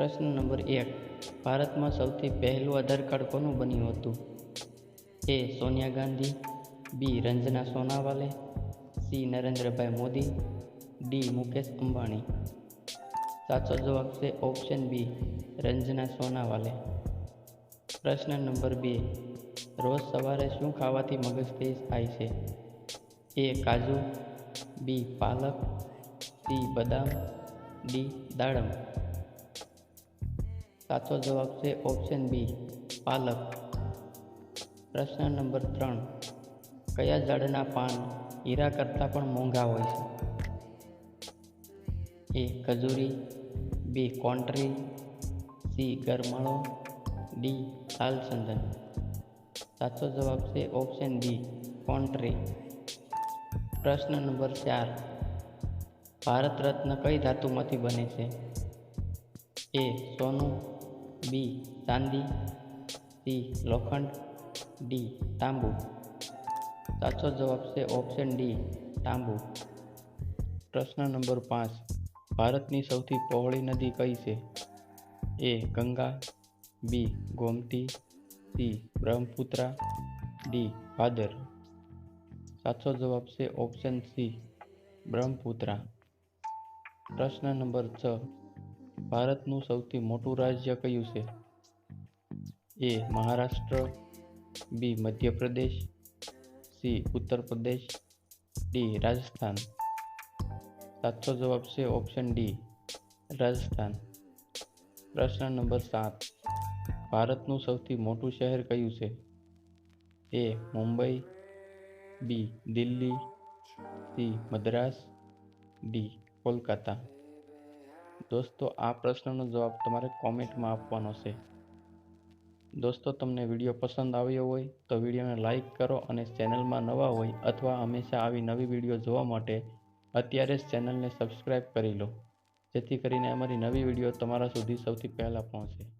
પ્રશ્ન નંબર એક. ભારતમાં સૌથી પહેલું આધાર કાર્ડ કોનું બન્યું હતું? A Sonia Gandhi, B Ranjana Sonawale, C Narendrabhai Modi, D Mukesh Ambani. સાચો જવાબ છે ઓપ્શન બી, રંજના સોનાવાલે. પ્રશ્ન નંબર બે. રોજ સવારે શું ખાવાથી મગજ તેજ થાય છે? એ કાજુ, બી પાલક, સી બદામ, ડી દાડમ. સાચો જવાબ છે ઓપ્શન બી પાલક. પ્રશ્ન નંબર ત્રણ, કયા ઝાડના પાન હીરા કરતાં પણ મોંઘા હોય છે? એ ખજૂરી. બી કોન્ટ્રી. સી ગરમાળો. ડી લાલ ચંદન સાચો જવાબ છે ઓપ્શન બી કોન્ટ્રી. પ્રશ્ન નંબર ચાર, ભારત રત્ન કઈ ધાતુમાંથી બને છે? એ સોનું. બી, ચાંદી, સી, લોખંડ, ડી, તાંબુ. સાચો જવાબ છે ઓપ્શન ડી તાંબુ. પ્રશ્ન નંબર પાંચ. ભારતની સૌથી પહોળી નદી કઈ છે? A Ganga, B Gomti, C Brahmaputra, D Bhadar. સાચો જવાબ છે ઓપ્શન સી બ્રહ્મપુત્રા. પ્રશ્ન નંબર છ. ભારતનું સૌથી મોટું રાજ્ય કયું છે? A Maharashtra, B Madhya Pradesh, C Uttar Pradesh D Rajasthan. સાચો જવાબ છે ઓપ્શન ડી રાજસ્થાન. પ્રશ્ન નંબર સાત. ભારતનું સૌથી મોટું શહેર કયું છે? A Mumbai, B Delhi, C Madras, D Kolkata. દોસ્તો, આ પ્રશ્નનો જવાબ તમારે કોમેન્ટમાં આપવાનો છે. દોસ્તો, તમને વીડિયો પસંદ આવ્યો હોય તો વિડીયોને લાઇક કરો અને ચેનલમાં નવા હોય અથવા હંમેશા આવી નવી વીડિયો જોવા માટે અત્યારે જ ચેનલને સબસ્ક્રાઈબ કરી લો. જેથી કરીને અમારી નવી વીડિયો તમારા સુધી સૌથી પહેલાં પહોંચે.